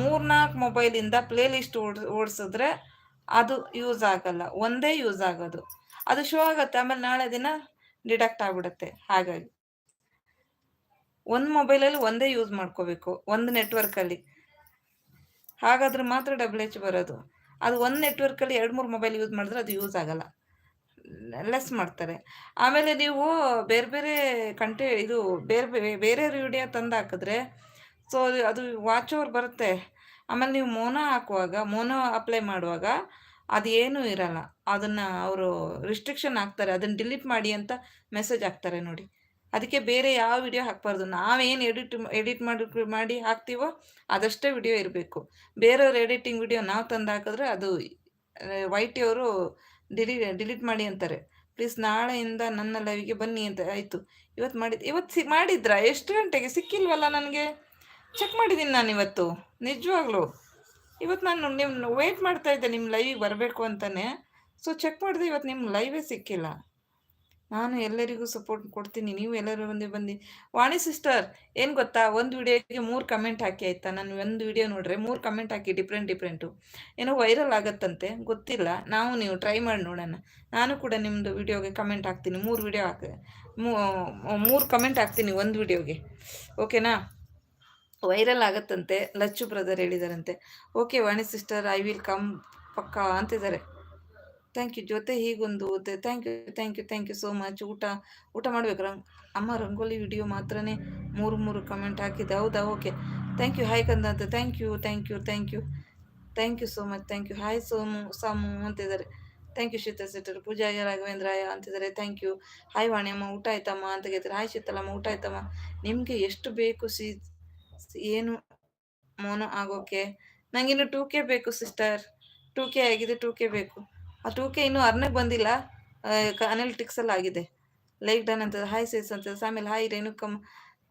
ಮೂರ್ನಾಲ್ಕು ಮೊಬೈಲಿಂದ ಪ್ಲೇ ಲಿಸ್ಟ್ ಓಡ್ ಓಡಿಸಿದ್ರೆ ಅದು ಯೂಸ್ ಆಗಲ್ಲ. ಒಂದೇ ಯೂಸ್ ಆಗೋದು. ಅದು ಶೋ ಆಗುತ್ತೆ, ಆಮೇಲೆ ನಾಳೆ ದಿನ ಡಿಡಕ್ಟ್ ಆಗಿಬಿಡುತ್ತೆ. ಹಾಗಾಗಿ ಒಂದು ಮೊಬೈಲಲ್ಲಿ ಒಂದೇ ಯೂಸ್ ಮಾಡ್ಕೋಬೇಕು, ಒಂದು ನೆಟ್ವರ್ಕಲ್ಲಿ. ಹಾಗಾದ್ರೆ ಮಾತ್ರ ಡಬಲ್ ಎಚ್ ಬರೋದು. ಅದು ಒಂದು ನೆಟ್ವರ್ಕಲ್ಲಿ ಎರಡು ಮೂರು ಮೊಬೈಲ್ ಯೂಸ್ ಮಾಡಿದ್ರೆ ಅದು ಯೂಸ್ ಆಗಲ್ಲ. ಲೆಸ್ ಮಾಡ್ತಾರೆ. ಆಮೇಲೆ ನೀವು ಬೇರೆ ಬೇರೆ ಕಂಟೆ ಇದು ಬೇರೆ ಬೇರೆ ವಿಡಿಯೋ ತಂದು ಹಾಕಿದ್ರೆ ಸೊ ಅದು ವಾಚ್ ಓವರ್ ಬರುತ್ತೆ. ಆಮೇಲೆ ನೀವು ಮೋನೋ ಹಾಕುವಾಗ ಮೋನೋ ಅಪ್ಲೈ ಮಾಡುವಾಗ ಅದು ಏನೂ ಇರಲ್ಲ. ಅದನ್ನು ಅವರು ರಿಸ್ಟ್ರಿಕ್ಷನ್ ಹಾಕ್ತಾರೆ. ಅದನ್ನು ಡಿಲೀಟ್ ಮಾಡಿ ಅಂತ ಮೆಸೇಜ್ ಹಾಕ್ತಾರೆ ನೋಡಿ. ಅದಕ್ಕೆ ಬೇರೆ ಯಾವ ವಿಡಿಯೋ ಹಾಕ್ಬಾರ್ದು. ನಾವೇನು ಎಡಿಟ್ ಎಡಿಟ್ ಮಾಡಿ ಮಾಡಿ ಹಾಕ್ತೀವೋ ಅದಷ್ಟೇ ವಿಡಿಯೋ ಇರಬೇಕು. ಬೇರೆಯವ್ರ ಎಡಿಟಿಂಗ್ ವಿಡಿಯೋ ನಾವು ತಂದು ಹಾಕಿದ್ರೆ ಅದು ವೈಟಿ ಅವರು ಡಿಲೀ ಡಿಲೀಟ್ ಮಾಡಿ ಅಂತಾರೆ. ಪ್ಲೀಸ್ ನಾಳೆಯಿಂದ ನನ್ನ ಲೈವಿಗೆ ಬನ್ನಿ ಅಂತ ಆಯಿತು. ಇವತ್ತು ಮಾಡಿದ ಇವತ್ತು ಸಿ, ಮಾಡಿದ್ರಾ? ಎಷ್ಟು ಗಂಟೆಗೆ? ಸಿಕ್ಕಿಲ್ವಲ್ಲ ನನಗೆ? ಚೆಕ್ ಮಾಡಿದ್ದೀನಿ ನಾನು ಇವತ್ತು. ನಿಜವಾಗ್ಲೂ. ಇವತ್ತು ನಾನು ನಿಮ್ಮ ವೆಯ್ಟ್ ಮಾಡ್ತಾ ಇದ್ದೆ ನಿಮ್ಮ ಲೈವಿಗೆ ಬರಬೇಕು ಅಂತಲೇ ಸೊ ಚೆಕ್ ಮಾಡಿದೆ ಇವತ್ತು ನಿಮ್ಮ ಲೈವೇ ಸಿಕ್ಕಿಲ್ಲ. ನಾನು ಎಲ್ಲರಿಗೂ ಸಪೋರ್ಟ್ ಕೊಡ್ತೀನಿ. ನೀವು ಎಲ್ಲರೂ ಬಂದು ಬಂದು ವಾಣಿ ಸಿಸ್ಟರ್ ಏನು ಗೊತ್ತಾ? ಒಂದು ವಿಡಿಯೋಗೆ ಮೂರು ಕಮೆಂಟ್ ಹಾಕಿ ಆಯಿತಾ? ನಾನು ಒಂದು ವಿಡಿಯೋ ನೋಡ್ರೆ ಮೂರು ಕಮೆಂಟ್ ಹಾಕಿ ಡಿಫ್ರೆಂಟ್ ಡಿಫ್ರೆಂಟು ಏನೋ ವೈರಲ್ ಆಗತ್ತಂತೆ? ಗೊತ್ತಿಲ್ಲ. ನಾವು ನೀವು ಟ್ರೈ ಮಾಡಿ ನೋಡೋಣ. ನಾನು ಕೂಡ ನಿಮ್ಮದು ವಿಡಿಯೋಗೆ ಕಮೆಂಟ್ ಹಾಕ್ತೀನಿ. ಮೂರು ವಿಡಿಯೋ ಹಾಕಿ ಮೂರು ಕಮೆಂಟ್ ಹಾಕ್ತೀನಿ ಒಂದು ವಿಡಿಯೋಗೆ. ಓಕೆನಾ ವೈರಲ್ ಆಗತ್ತಂತೆ. Lachchu brother ಹೇಳಿದಾರಂತೆ. Okay Vani sister I will come ಪಕ್ಕ ಅಂತಿದ್ದಾರೆ. ಥ್ಯಾಂಕ್ ಯು ಜೊತೆ ಹೀಗೊಂದು thank you thank you thank you so much. ಊಟ ಊಟ ಮಾಡ್ಬೇಕು ರಂಗ್ ಅಮ್ಮ ರಂಗೋಲಿ ವಿಡಿಯೋ ಮಾತ್ರನೇ ಮೂರು ಮೂರು ಕಮೆಂಟ್ ಹಾಕಿದ್ದೆ. ಹೌದಾ? Okay. Thank you, hi ಕಂದಂತ thank you thank you thank you. Thank you so much, thank you. Hi Somu, Samu ಅಂತಿದ್ದಾರೆ. ಥ್ಯಾಂಕ್ ಯು ಶೀತಲ್ ಸೆಟ್ಟರ್ ಪೂಜಾ ರಾಘವೇಂದ್ರಾಯ ಅಂತಿದ್ದಾರೆ. Thank you. ಹಾಯ್ ವಾಣಿಯಮ್ಮ, ಊಟ ಆಯ್ತಮ್ಮ ಅಂತ ಕೇಳ್ತಾರೆ ಹಾಯ್ ಶೀತಲಮ್ಮ, ಊಟ ಆಯ್ತಮ್ಮ. ನಿಮಗೆ ಎಷ್ಟು ಬೇಕು ಸಿ ಏನು ಮೋನೋ ಆಗೋಕೆ? ನಂಗಿನ್ನು ಟೂ ಕೆ ಬೇಕು, ಸಿಸ್ಟರ್. ಟೂ ಕೆ ಆಗಿದೆ, ಟೂ ಕೆ ಬೇಕು. ಆ ಟೂ ಕೆ ಇನ್ನೂ ಅರ್ನಕ್ಕೆ ಬಂದಿಲ್ಲ. ಅನಾಲಿಟಿಕ್ಸಲ್ಲಿ ಆಗಿದೆ. ಲೈಕ್ ಡನ್ ಅಂತ ಹಾಯ್ ಸೇಸ್ ಅಂತ ಆಮೇಲೆ ಹಾಯ್ ರೇಣುಕಮ್ಮ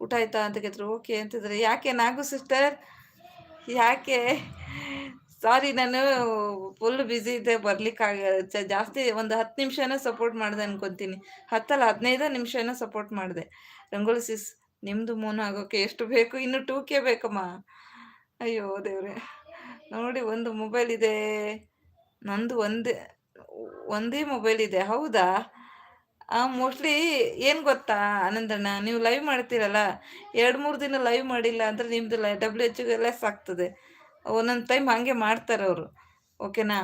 ಊಟ ಆಯ್ತಾ ಅಂತ ಕೇಳಿದ್ರು. ಓಕೆ ಅಂತಿದ್ರೆ ಯಾಕೆ ನಾಗು ಸಿಸ್ಟರ್ ಯಾಕೆ? ಸಾರಿ ನಾನು ಫುಲ್ ಬ್ಯುಸಿ ಇದ್ದೆ ಬರ್ಲಿಕ್ಕಾಗ ಜಾಸ್ತಿ ಒಂದು ಹತ್ತು ನಿಮಿಷನೂ ಸಪೋರ್ಟ್ ಮಾಡಿದೆ ಅನ್ಕೊತೀನಿ. ಹತ್ತಲ್ಲ ಹದಿನೈದು ನಿಮಿಷನೂ ಸಪೋರ್ಟ್ ಮಾಡಿದೆ. ರಂಗೋಲಿ ಸಿಸ್ ನಿಮ್ಮದು ಮೋನ ಆಗೋಕೆ ಎಷ್ಟು ಬೇಕು? ಇನ್ನು ಟೂ ಕೆ ಬೇಕಮ್ಮ. ಅಯ್ಯೋ ದೇವ್ರೆ. ನೋಡಿ, ಒಂದು ಮೊಬೈಲ್ ಇದೆ. ನಂದು ಒಂದೇ ಒಂದೇ ಮೊಬೈಲ್ ಇದೆ, ಹೌದಾ? ಮೋಸ್ಟ್ಲಿ ಏನು ಗೊತ್ತಾ ಆನಂದಣ್ಣ, ನೀವು ಲೈವ್ ಮಾಡ್ತೀರಲ್ಲ, ಎರಡು ಮೂರು ದಿನ ಲೈವ್ ಮಾಡಿಲ್ಲ ಅಂದರೆ ನಿಮ್ಮದು ಲೈ ಡಬ್ಲ್ಯೂ ಎಚ್ ಲೆಸ್ ಆಗ್ತದೆ. ಒಂದೊಂದು ಟೈಮ್ ಹಾಗೆ ಮಾಡ್ತಾರೆ ಅವರು ಓಕೆನಾ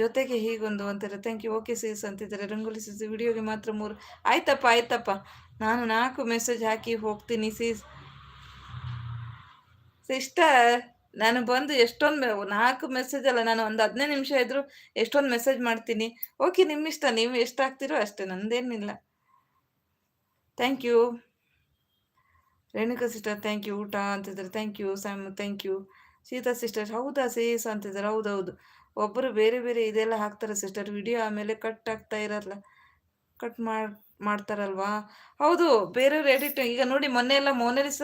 ಜೊತೆಗೆ ಹೀಗೊಂದು ಅಂತಾರೆ ಥ್ಯಾಂಕ್ ಯು ಓಕೆ ಸೀಸ್ ಅಂತಿದ್ದಾರೆ. ರಂಗೋಲಿ ಸೀಸ್ ವಿಡಿಯೋಗೆ ಮಾತ್ರ ಮೂರು, ಆಯ್ತಪ್ಪ ಆಯ್ತಪ್ಪ. ನಾನು ನಾಲ್ಕು ಮೆಸೇಜ್ ಹಾಕಿ ಹೋಗ್ತೀನಿ ಸೀಸ್ ಸಿಸ್ಟರ್ ನಾನು ಬಂದು ಎಷ್ಟೊಂದು ನಾಲ್ಕು ಮೆಸೇಜ್ ಅಲ್ಲ, ನಾನು ಒಂದು ಹದಿನೈದು ನಿಮಿಷ ಇದ್ದರೂ ಎಷ್ಟೊಂದು ಮೆಸೇಜ್ ಮಾಡ್ತೀನಿ. ಓಕೆ ನಿಮ್ಮ ಇಷ್ಟ, ನೀವು ಎಷ್ಟು ಅಷ್ಟೇ, ನಂದೇನಿಲ್ಲ. Thank you Renuka sister thank you ಊಟ ಅಂತಿದ್ದಾರೆ thank you Sam thank you Seeta sister ಹೌದಾ, ಸೇಸ್ ಅಂತಿದ್ದಾರೆ ಹೌದೌದು. ಒಬ್ಬರು ಬೇರೆ ಬೇರೆ ಇದೆಲ್ಲ ಹಾಕ್ತಾರೆ ಸಿಸ್ಟರ್ ವಿಡಿಯೋ ಆಮೇಲೆ ಕಟ್ ಆಗ್ತಾ ಇರಲ್ಲ. ಕಟ್ ಮಾಡಿ ಮಾಡ್ತಾರಲ್ವಾ? ಹೌದು, ಬೇರೆಯವ್ರು ಎಡಿಟ್, ಈಗ ನೋಡಿ ಮೊನ್ನೆ ಎಲ್ಲ ಮೋನಲಿಸ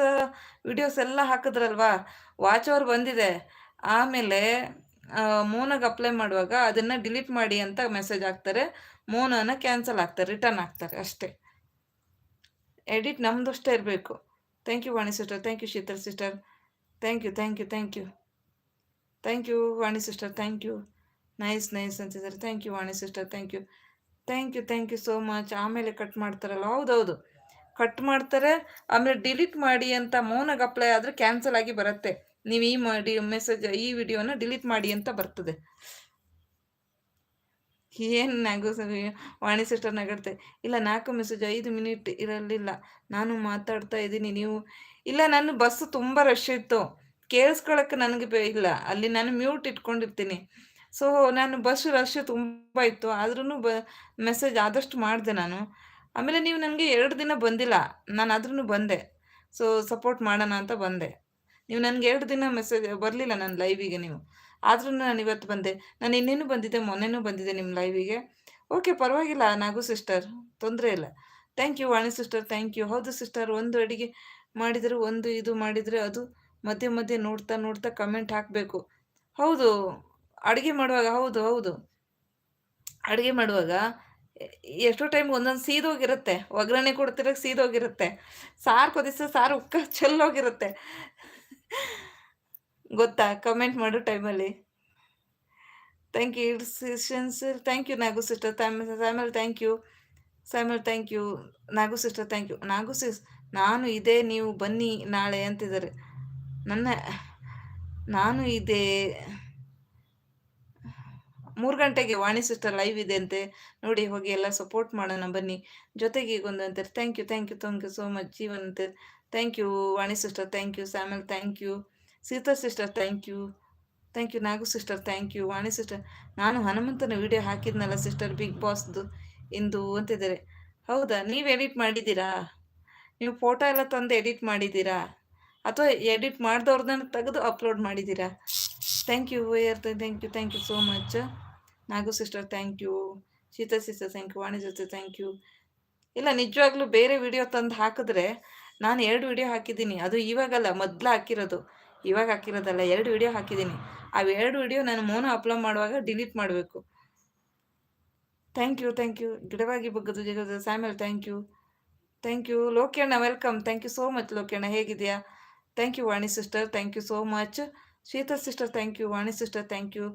ವಿಡಿಯೋಸ್ ಎಲ್ಲ ಹಾಕಿದ್ರಲ್ವಾ? ವಾಚ್ ಅವ್ರು ಬಂದಿದೆ. ಆಮೇಲೆ ಮೋನಾಗ ಅಪ್ಲೈ ಮಾಡುವಾಗ ಅದನ್ನು ಡಿಲೀಟ್ ಮಾಡಿ ಅಂತ ಮೆಸೇಜ್ ಹಾಕ್ತಾರೆ. ಮೋನನ ಕ್ಯಾನ್ಸಲ್ ಆಗ್ತಾರೆ ರಿಟರ್ನ್ ಆಗ್ತಾರೆ ಅಷ್ಟೇ. ಎಡಿಟ್ ನಮ್ಮದಷ್ಟೇ ಇರಬೇಕು. Thank you Vani sister thank you Sheetal sister thank you thank you thank you thank you Vani sister thank you nice nice ಅಂತಿದ್ದಾರೆ. Thank you Vani sister thank you thank you thank you so much ಆಮೇಲೆ cut ಮಾಡ್ತಾರಲ್ಲ ಹೌದೌದು. Cut ಮಾಡ್ತಾರೆ, ಆಮೇಲೆ delete ಮಾಡಿ ಅಂತ ಮೌನಾಗ apply ಆದರೆ cancel ಆಗಿ ಬರುತ್ತೆ. ನೀವು ಈ ಮಾಡಿ ಮೆಸೇಜ್ ಈ ವಿಡಿಯೋನ ಡಿಲೀಟ್ ಮಾಡಿ ಅಂತ ಬರ್ತದೆ. ಏನು ನಗು ವಾಣಿ ಸಿಸ್ಟರ್ ನಗಡ್ತೆ. ಇಲ್ಲ, ನಾಲ್ಕು ಮೆಸೇಜ್ ಐದು ಮಿನಿಟ್ ಇರಲಿಲ್ಲ. ನಾನು ಮಾತಾಡ್ತಾ ಇದ್ದೀನಿ, ನೀವು, ಇಲ್ಲ, ನಾನು ಬಸ್ ತುಂಬ ರಶ್ ಇತ್ತು. ಕೇಳಿಸ್ಕೊಳಕ್ಕೆ ನನಗೆ ಇಲ್ಲ, ಅಲ್ಲಿ ನಾನು ಮ್ಯೂಟ್ ಇಟ್ಕೊಂಡಿರ್ತೀನಿ. ಸೊ, ನಾನು ಬಸ್ ರಶ್ ತುಂಬ ಇತ್ತು. ಆದ್ರೂ ಬ ಮೆಸೇಜ್ ಆದಷ್ಟು ಮಾಡಿದೆ ನಾನು. ಆಮೇಲೆ ನೀವು ನನಗೆ ಎರಡು ದಿನ ಬಂದಿಲ್ಲ. ನಾನು ಆದ್ರೂ ಬಂದೆ. ಸೊ ಸಪೋರ್ಟ್ ಮಾಡೋಣ ಅಂತ ಬಂದೆ. ನೀವು ನನಗೆ ಎರಡು ದಿನ ಮೆಸೇಜ್ ಬರಲಿಲ್ಲ ನನ್ನ ಲೈವಿಗೆ ನೀವು. ಆದ್ರೂ ನಾನು ಇವತ್ತು ಬಂದೆ. ನಾನು ಇನ್ನೇನು ಬಂದಿದ್ದೆ? ಮೊನ್ನೆನೂ ಬಂದಿದ್ದೆ ನಿಮ್ಮ ಲೈವಿಗೆ ಓಕೆ, ಪರವಾಗಿಲ್ಲ. ನಾಗು ಸಿಸ್ಟರ್ ತೊಂದರೆ ಇಲ್ಲ. Thank you Vani sister thank you ಹೌದು ಸಿಸ್ಟರ್ ಒಂದು ಅಡಿಗೆ ಮಾಡಿದರೆ ಒಂದು, ಇದು ಮಾಡಿದರೆ ಅದು. ಮಧ್ಯೆ ಮಧ್ಯೆ ನೋಡ್ತಾ ನೋಡ್ತಾ ಕಮೆಂಟ್ ಹಾಕಬೇಕು. ಹೌದು. ಅಡುಗೆ ಮಾಡುವಾಗ ಹೌದು ಹೌದು. ಅಡುಗೆ ಮಾಡುವಾಗ ಎಷ್ಟೋ ಟೈಮ್ ಒಂದೊಂದು ಸೀದೋಗಿರುತ್ತೆ. ಒಗ್ಗರಣೆ ಕೊಡ್ತಿರೋಕೆ ಸೀದೋಗಿರುತ್ತೆ. ಸಾರು ಕೊದಿಸ ಸಾರು ಉಕ್ಕ ಚೆಲ್ಲೋಗಿರುತ್ತೆ. ಗೊತ್ತಾ? ಕಮೆಂಟ್ ಮಾಡೋ ಟೈಮಲ್ಲಿ thank you sir thank you Nagu sister Samuel thank you Samuel thank you Nagu sister thank you Nagu sis ನಾನು ಇದೇ, ನೀವು ಬನ್ನಿ ನಾಳೆ ಅಂತಿದ್ದಾರೆ. ನನ್ನ, ನಾನು ಇದೇ. ಮೂರು ಗಂಟೆಗೆ ವಾಣಿ ಸಿಸ್ಟರ್ ಲೈವ್ ಇದೆ ಅಂತೆ. ನೋಡಿ, ಹೋಗಿ ಎಲ್ಲ ಸಪೋರ್ಟ್ ಮಾಡೋಣ ಬನ್ನಿ. ಜೊತೆಗೆ ಈಗ ಒಂದು ಅಂತಾರೆ thank you thank you thank you so much Jeevan ಅಂತಾರೆ thank you Vani sister thank you Shyamal thank you Seetha sister thank you thank you Nagu sister thank you Vani sister ನಾನು ಹನುಮಂತನ video ಹಾಕಿದ್ನಲ್ಲ sister big ಬಾಸ್ದು ಇಂದು ಅಂತಿದ್ದಾರೆ. ಹೌದಾ? ನೀವು edit ಮಾಡಿದ್ದೀರಾ? ನೀವು ಫೋಟೋ ಎಲ್ಲ ತಂದು ಎಡಿಟ್ ಮಾಡಿದ್ದೀರಾ? ಅಥವಾ ಎಡಿಟ್ ಮಾಡಿದವ್ರನ್ನ ತೆಗೆದು ಅಪ್ಲೋಡ್ ಮಾಡಿದ್ದೀರಾ? Thank you ವೇಯರ್ thank you thank you so much Nagu sister thank you Sheeta sister thank you Vani sister thank you ಇಲ್ಲ ನಿಜವಾಗ್ಲೂ ಬೇರೆ ವಿಡಿಯೋ ತಂದು ಹಾಕಿದ್ರೆ ನಾನು ಎರಡು ವಿಡಿಯೋ ಹಾಕಿದ್ದೀನಿ. ಅದು ಇವಾಗಲ್ಲ, ಮೊದಲು ಹಾಕಿರೋದು. ಇವಾಗ ಹಾಕಿರೋದಲ್ಲ, ಎರಡು ವಿಡಿಯೋ ಹಾಕಿದ್ದೀನಿ. ಆ ಎರಡು ವಿಡಿಯೋ ನಾನು ಮೋನೋ ಅಪ್ಲೋಡ್ ಮಾಡುವಾಗ ಡಿಲೀಟ್ ಮಾಡಬೇಕು. ಥ್ಯಾಂಕ್ ಯು ಥ್ಯಾಂಕ್ ಯು ಗಿಡವಾಗಿ ಬಗ್ಗದು ಜಗದ thank you thank you Lokenna welcome thank you so much Lokenna. ಹೇಗಿದೆಯಾ? Thank you Vani sister thank you so much Shweta sister thank you Vani sister thank you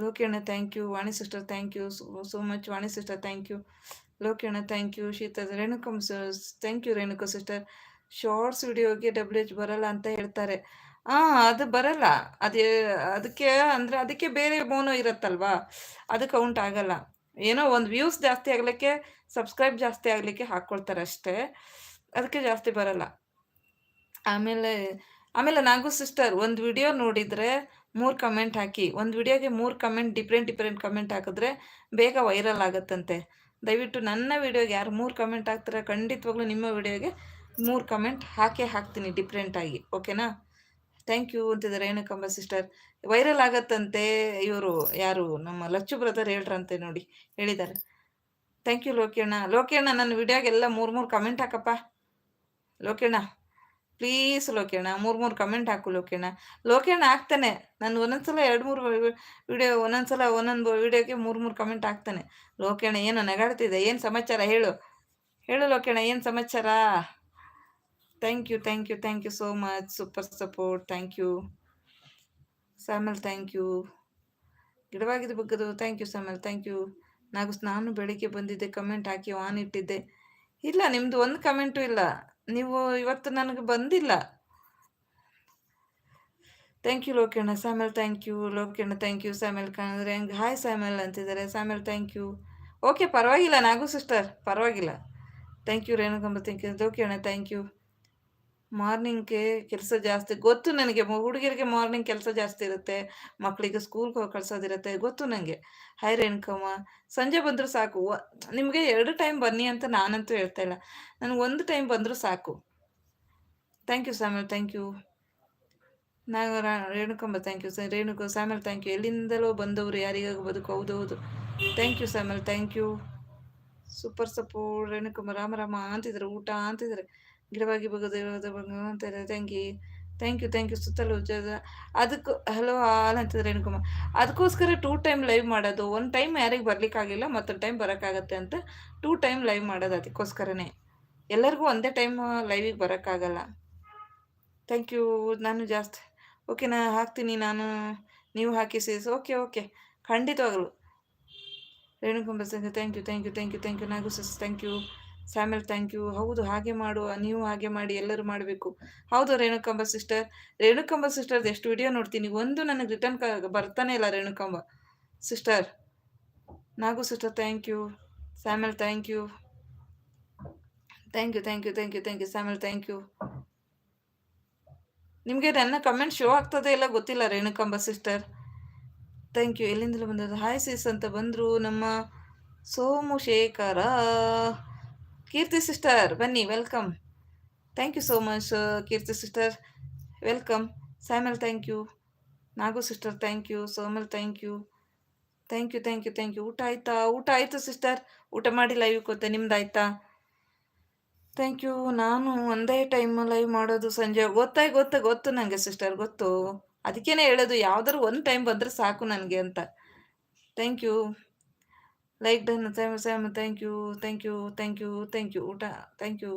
Lokena thank you Vani sister thank you so much Vani sister thank you Lokena thank you Sheeta Renukam thank you Renuka sister shorts ವಿಡಿಯೋಗೆ W H ಬರಲ್ಲ ಅಂತ ಹೇಳ್ತಾರೆ. ಹಾಂ ಅದು ಬರಲ್ಲ. ಅದೇ, ಅದಕ್ಕೆ ಅಂದರೆ ಅದಕ್ಕೆ ಬೇರೆ ಮೋನೋ ಇರುತ್ತಲ್ವಾ? ಅದು ಕೌಂಟ್ ಆಗಲ್ಲ. ಏನೋ ಒಂದು ವ್ಯೂಸ್ ಜಾಸ್ತಿ ಆಗಲಿಕ್ಕೆ ಸಬ್ಸ್ಕ್ರೈಬ್ ಜಾಸ್ತಿ ಆಗಲಿಕ್ಕೆ ಹಾಕ್ಕೊಳ್ತಾರೆ ಅಷ್ಟೇ. ಅದಕ್ಕೆ ಜಾಸ್ತಿ ಬರಲ್ಲ. ಆಮೇಲೆ ಆಮೇಲೆ ನಾಗು ಸಿಸ್ಟರ್ ಒಂದು ವಿಡಿಯೋ ನೋಡಿದರೆ ಮೂರು ಕಮೆಂಟ್ ಹಾಕಿ. ಒಂದು ವಿಡಿಯೋಗೆ ಮೂರು ಕಮೆಂಟ್ ಡಿಫ್ರೆಂಟ್ ಡಿಫ್ರೆಂಟ್ ಕಮೆಂಟ್ ಹಾಕಿದ್ರೆ ಬೇಗ ವೈರಲ್ ಆಗುತ್ತಂತೆ. ದಯವಿಟ್ಟು ನನ್ನ ವಿಡಿಯೋಗೆ ಯಾರು ಮೂರು ಕಮೆಂಟ್ ಹಾಕ್ತಾರೆ ಖಂಡಿತವಾಗ್ಲೂ ನಿಮ್ಮ ವಿಡಿಯೋಗೆ ಮೂರು ಕಮೆಂಟ್ ಹಾಕೇ ಹಾಕ್ತೀನಿ ಡಿಫ್ರೆಂಟಾಗಿ ಓಕೆನಾ ಥ್ಯಾಂಕ್ ಯು ಅಂತಿದ್ದಾರೆ ರೇಣುಕಂಬ ಸಿಸ್ಟರ್ ವೈರಲ್ ಆಗತ್ತಂತೆ ಇವರು ಯಾರು? ನಮ್ಮ ಲಚ್ಚು ಬ್ರದರ್ ಹೇಳ್ರಂತೆ ನೋಡಿ, ಹೇಳಿದ್ದಾರೆ. ಥ್ಯಾಂಕ್ ಯು ಲೋಕಿಯಣ್ಣ ಲೋಕಿಯಣ್ಣ ನನ್ನ ವಿಡಿಯೋಗೆಲ್ಲ ಮೂರು ಮೂರು ಕಮೆಂಟ್ ಹಾಕಪ್ಪ. ಲೋಕೇಣ. ಪ್ಲೀಸ್ ಲೋಕೇಣ, ಮೂರು ಮೂರು ಕಮೆಂಟ್ ಹಾಕು ಲೋಕೇಣ. ಲೋಕೇಣ ಹಾಕ್ತಾನೆ ನಾನು ಒಂದೊಂದ್ಸಲ ಎರಡು ಮೂರು ವಿಡಿಯೋ ಒಂದೊಂದ್ಸಲ ಒಂದೊಂದು ವಿಡಿಯೋಗೆ ಮೂರು ಮೂರು ಕಮೆಂಟ್ ಹಾಕ್ತಾನೆ. ಲೋಕೇಣ, ಏನು ನಗಾಡ್ತಿದೆ ಏನು ಸಮಾಚಾರ ಹೇಳು. ಹೇಳು ಲೋಕೇಣ, ಏನು ಸಮಾಚಾರ? Thank you thank you thank you so much super support thank you Samuel thank you ಗಿಡವಾಗಿದ್ದು ಬಗ್ಗದು thank you Samuel thank you Nagu, ನಾನು ಬೆಳಿಗ್ಗೆ ಬಂದಿದ್ದೆ ಕಮೆಂಟ್ ಹಾಕಿ ಆನ್ ಇಟ್ಟಿದ್ದೆ. ಇಲ್ಲ ನಿಮ್ಮದು ಒಂದು ಕಮೆಂಟು ಇಲ್ಲ. ನೀವು ಇವತ್ತು ನನಗೆ ಬಂದಿಲ್ಲ. Thank you Lokanna Samuel thank you Lokanna thank you Samuel ಕಾಣಿದ್ರೆ ಹೆಂಗೆ ಹಾಯ್ ಸ್ಯಾಮಲ್ ಅಂತಿದ್ದಾರೆ. ಸ್ಯಾಮಲ್ ಥ್ಯಾಂಕ್ ಯು ಓಕೆ ಪರವಾಗಿಲ್ಲ. ನಾಗು ಸಿಸ್ಟರ್ ಪರವಾಗಿಲ್ಲ. Thank you Renukamba thank you Lokanna thank you ಮಾರ್ನಿಂಗ್ಗೆ ಕೆಲಸ ಜಾಸ್ತಿ, ಗೊತ್ತು ನನಗೆ ಹುಡುಗಿರಿಗೆ ಮಾರ್ನಿಂಗ್ ಕೆಲಸ ಜಾಸ್ತಿ ಇರುತ್ತೆ ಮಕ್ಕಳಿಗೆ ಸ್ಕೂಲ್ಗೆ ಹೋಗಿ ಕಳ್ಸೋದಿರುತ್ತೆ, ಗೊತ್ತು ನನಗೆ ಹೈ ರೇಣುಕಮ್ಮ, ಸಂಜೆ ಬಂದರೂ ಸಾಕು. ನಿಮಗೆ ಎರಡು ಟೈಮ್ ಬನ್ನಿ ಅಂತ ನಾನಂತೂ ಹೇಳ್ತಾ ಇಲ್ಲ. ನನಗೆ ಒಂದು ಟೈಮ್ ಬಂದರೂ ಸಾಕು. Thank you Samuel thank you ನಾನು Renukamma thank you Renuka Samuel thank you ಎಲ್ಲಿಂದಲೋ ಬಂದವರು ಯಾರಿಗಾಗ ಬದುಕು ಹೌದು ಹೌದು. Thank you Samuel thank you super support Renukamma, Rama Rama ಅಂತಿದ್ದಾರೆ, ಊಟ ಅಂತಿದ್ದಾರೆ. ಗಿಡವಾಗಿ ಅಂತಾರೆ. Thank you thank you thank you ಸುತ್ತಲೂ ಅದಕ್ಕೂ, ಹಲೋ ಹಾಲ್ ಅಂತಂದ್ರೆ ರೇಣುಕುಮಾರ್. ಅದಕ್ಕೋಸ್ಕರ ಟೂ ಟೈಮ್ ಲೈವ್ ಮಾಡೋದು. ಒಂದು ಟೈಮ್ ಯಾರಿಗೆ ಬರ್ಲಿಕ್ಕಾಗಿಲ್ಲ, ಮತ್ತೊಂದು ಟೈಮ್ ಬರೋಕ್ಕಾಗತ್ತೆ ಅಂತ ಟೂ ಟೈಮ್ ಲೈವ್ ಮಾಡೋದು ಅದಕ್ಕೋಸ್ಕರನೇ. ಎಲ್ಲರಿಗೂ ಒಂದೇ ಟೈಮ್ ಲೈವಿಗೆ ಬರೋಕ್ಕಾಗಲ್ಲ. ಥ್ಯಾಂಕ್ ಯು, ನಾನು ಜಾಸ್ತಿ, ಓಕೆ, ನಾ ಹಾಕ್ತೀನಿ, ನಾನು, ನೀವು ಹಾಕಿ okay okay, ಖಂಡಿತವಾಗಲು. Renukamba thank you thank you thank you thank you, Nagu sis thank you. Samuel thank you ಹೌದು, ಹಾಗೆ ಮಾಡುವ ನೀವು ಹಾಗೆ ಮಾಡಿ, ಎಲ್ಲರೂ ಮಾಡಬೇಕು. ಹೌದು, ರೇಣುಕಂಬ ಸಿಸ್ಟರ್ ರೇಣುಕಂಬ ಸಿಸ್ಟರ್ ಎಷ್ಟು ವಿಡಿಯೋ ನೋಡ್ತೀನಿ. ಒಂದು ನನಗೆ ರಿಟರ್ನ್ ಬರ್ತಾನೆ ಇಲ್ಲ Renukamba sister Nagu sister thank you Samuel thank you thank you thank you thank you thank you Samuel thank you ನಿಮಗೆ ನನ್ನ ಕಮೆಂಟ್ ಶೋ ಆಗ್ತದೆ ಇಲ್ಲ ಗೊತ್ತಿಲ್ಲ ರೇಣುಕಂಬ ಸಿಸ್ಟರ್ ಥ್ಯಾಂಕ್ ಯು ಎಲ್ಲಿಂದಲೂ ಬಂದದ್ದು? ಹಾಯ್ ಸಿಸ್ ಅಂತ ಬಂದರು ನಮ್ಮ ಸೋಮಶೇಖರ. ಕೀರ್ತಿ ಸಿಸ್ಟರ್ ಬನ್ನಿ welcome thank you so much Keerthi sister welcome Samuel thank you Nagu sister thank you Samuel thank you thank you thank you thank you ಊಟ ಆಯ್ತಾ? ಊಟ ಆಯಿತು ಸಿಸ್ಟರ್ ಊಟ ಮಾಡಿ ಲೈವ್ ಕೂತೆ ನಿಮ್ದು ಆಯ್ತಾ ಥ್ಯಾಂಕ್ ಯು ನಾನು ಒಂದೇ ಟೈಮ್ ಲೈವ್ ಮಾಡೋದು ಸಂಜೆ. ಗೊತ್ತಾಗಿ ಗೊತ್ತ, ಗೊತ್ತು ನನಗೆ ಸಿಸ್ಟರ್ ಗೊತ್ತು. ಅದಕ್ಕೇನೆ ಹೇಳೋದು, ಯಾವ್ದಾದ್ರು ಒಂದು ಟೈಮ್ ಬಂದರೆ ಸಾಕು ನನಗೆ ಅಂತ. Thank you like done Sam Sam thank you thank you thank you thank you ಊಟ ಥ್ಯಾಂಕ್ ಯು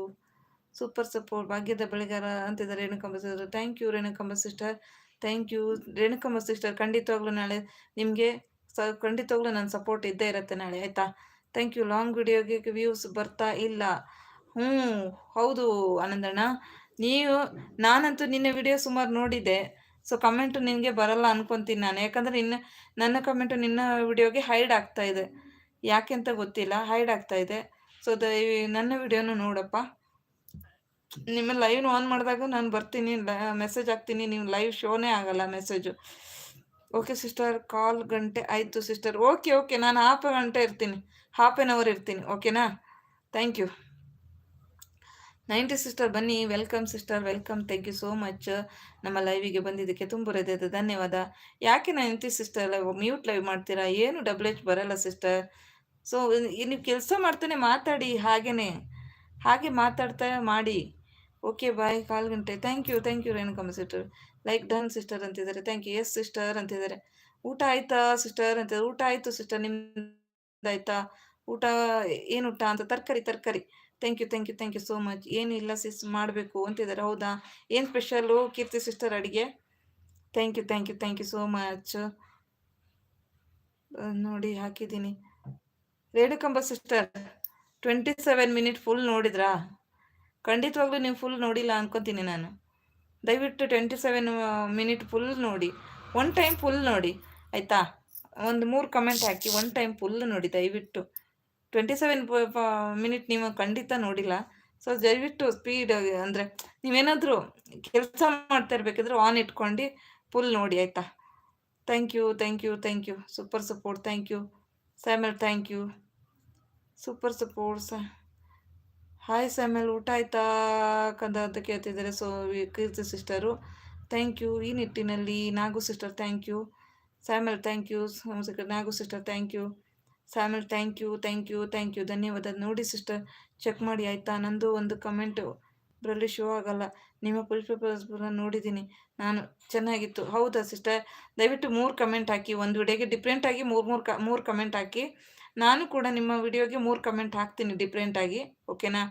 ಸೂಪರ್ ಸಪೋರ್ಟ್ ಭಾಗ್ಯದ ಬೆಳಗಾರ ಅಂತಿದ್ದಾರೆ Renukamba sister thank you Renukamba sister thank you Renukamba sister ಖಂಡಿತವಾಗ್ಲೂ ನಾಳೆ ನಿಮಗೆ ಸ, ಖಂಡಿತವಾಗ್ಲೂ ನನ್ನ ಸಪೋರ್ಟ್ ಇದ್ದೇ ಇರುತ್ತೆ ನಾಳೆ, ಆಯಿತಾ? ಥ್ಯಾಂಕ್ ಯು ಲಾಂಗ್ ವಿಡಿಯೋಗೆ ವ್ಯೂಸ್ ಬರ್ತಾ ಇಲ್ಲ. ಹ್ಞೂ, ಹೌದು ಆನಂದಣ್ಣ. ನೀವು, ನಾನಂತೂ ನಿನ್ನೆ ವಿಡಿಯೋ ಸುಮಾರು ನೋಡಿದ್ದೆ. ಸೊ ಕಮೆಂಟು ನಿನಗೆ ಬರಲ್ಲ ಅನ್ಕೊತೀನಿ ನಾನು. ಯಾಕಂದರೆ ನಿನ್ನ, ನನ್ನ ಕಮೆಂಟು ನಿನ್ನ ವಿಡಿಯೋಗೆ ಹೈಡ್ ಆಗ್ತಾ ಇದೆ. ಯಾಕೆ ಅಂತ ಗೊತ್ತಿಲ್ಲ ಹೈಡ್ ಆಗ್ತಾ ಇದೆ. ಸೊ ದಯವಿ ನನ್ನ ವಿಡಿಯೋನು ನೋಡಪ್ಪ. ನಿಮ್ಮ ಲೈವ್ ಆನ್ ಮಾಡಿದಾಗ ನಾನು ಬರ್ತೀನಿ ಮೆಸೇಜ್ ಹಾಕ್ತೀನಿ, ನೀವು ಲೈವ್ ಶೋನೇ ಆಗಲ್ಲ ಮೆಸೇಜು ಓಕೆ ಸಿಸ್ಟರ್ ಕಾಲ್ ಗಂಟೆ ಆಯಿತು ಸಿಸ್ಟರ್ ಓಕೆ ಓಕೆ ನಾನು ಹಾಫ್ ಗಂಟೆ ಇರ್ತೀನಿ. ಹಾಫ್ ಆನ್ ಅವರ್ ಇರ್ತೀನಿ ಓಕೆನಾ ಥ್ಯಾಂಕ್ ಯು ನೈಂಟಿ ಸಿಸ್ಟರ್ ಬನ್ನಿ. Welcome sister welcome thank you so much ನಮ್ಮ ಲೈವಿಗೆ ಬಂದಿದ್ದಕ್ಕೆ ತುಂಬ ಹೃದಯದ ಧನ್ಯವಾದ. ಯಾಕೆ ನೈಂಟಿ ಸಿಸ್ಟರ್ ಮ್ಯೂಟ್ ಲೈವ್ ಮಾಡ್ತೀರಾ? ಏನು ಡಬಲ್ ಎಚ್ ಬರಲ್ಲ ಸಿಸ್ಟರ್ ಸೊ ನೀವು ಕೆಲಸ ಮಾಡ್ತಾನೆ ಮಾತಾಡಿ ಹಾಗೇ ಹಾಗೆ ಮಾತಾಡ್ತಾ ಮಾಡಿ. ಓಕೆ ಬಾಯ್ ಕಾಲು ಗಂಟೆ. Thank you thank you Renukamma sister like done sister ಅಂತಿದ್ದಾರೆ. ಥ್ಯಾಂಕ್ ಯು ಎಸ್ ಸಿಸ್ಟರ್ ಅಂತಿದ್ದಾರೆ. ಊಟ ಆಯ್ತಾ ಸಿಸ್ಟರ್ ಅಂತ ಊಟ ಆಯಿತು ಸಿಸ್ಟರ್ ನಿಮ್ದಾಯ್ತಾ ಊಟ, ಏನು ಊಟ ಅಂತ? ತರಕಾರಿ ತರಕಾರಿ. Thank you thank you thank you so much ಏನಿಲ್ಲ ಸಿಸ್ ಮಾಡಬೇಕು ಅಂತಿದ್ದಾರೆ. ಹೌದಾ? ಏನು ಸ್ಪೆಷಲು ಕೀರ್ತಿ ಸಿಸ್ಟರ್ ಅಡುಗೆ? Thank you thank you thank you so much ನೋಡಿ, ಹಾಕಿದ್ದೀನಿ. Renukamba sister twenty seven minute full ನೋಡಿದ್ರಾ? ಖಂಡಿತವಾಗ್ಲೂ ನೀವು ಫುಲ್ ನೋಡಿಲ್ಲ ಅನ್ಕೊತೀನಿ ನಾನು. ದಯವಿಟ್ಟು ಟ್ವೆಂಟಿ ಸೆವೆನ್ ಮಿನಿಟ್ ಫುಲ್ ನೋಡಿ. ಒನ್ ಟೈಮ್ ಫುಲ್ ನೋಡಿ, ಆಯಿತಾ? ಒಂದು ಮೂರು ಕಮೆಂಟ್ ಹಾಕಿ ಒನ್ ಟೈಮ್ ಫುಲ್ ನೋಡಿ, ದಯವಿಟ್ಟು. ಟ್ವೆಂಟಿ ಸೆವೆನ್ ಮಿನಿಟ್ ನೀವು ಖಂಡಿತ ನೋಡಿಲ್ಲ. ಸೊ ದಯವಿಟ್ಟು ಸ್ಪೀಡ್ ಅಂದರೆ ನೀವೇನಾದರೂ ಕೆಲಸ ಮಾಡ್ತಾ ಇರಬೇಕಿದ್ರೆ ಆನ್ ಇಟ್ಕೊಂಡು ಫುಲ್ ನೋಡಿ, ಆಯಿತಾ? Thank you thank you thank you super support thank you Samuel thank you super supports hi Samuel ಊಟ ಆಯ್ತಾ? ಕಂದ ಅಂತ ಕೇಳ್ತಿದ್ದಾರೆ. So Keerthi sister thank you ಈ ನಿಟ್ಟಿನಲ್ಲಿ Nagu sister thank you Samuel thank you Nagu sister thank you Samuel thank you thank you thank you ಧನ್ಯವಾದ. ನೋಡಿ sister check ಮಾಡಿ, ಆಯಿತಾ? ನಂದು ಒಂದು ಕಮೆಂಟು ಅದರಲ್ಲಿ ಶೋ ಆಗಲ್ಲ. ನಿಮ್ಮ ಪುಷ್ಪ ನೋಡಿದ್ದೀನಿ. ನಾನು ಚೆನ್ನಾಗಿತ್ತು. ಹೌದಾ ಸಿಸ್ಟರ್? ದಯವಿಟ್ಟು ಮೂರು ಕಮೆಂಟ್ ಹಾಕಿ, ಒಂದು ವಿಡಿಯೋಗೆ ಡಿಫ್ರೆಂಟಾಗಿ ಮೂರು ಮೂರು ಕ, ಮೂರು ಕಮೆಂಟ್ ಹಾಕಿ. ನಾನು ಕೂಡ ನಿಮ್ಮ ವಿಡಿಯೋಗೆ ಮೂರು ಕಮೆಂಟ್ ಹಾಕ್ತೀನಿ ಡಿಫ್ರೆಂಟಾಗಿ ಓಕೆನಾ?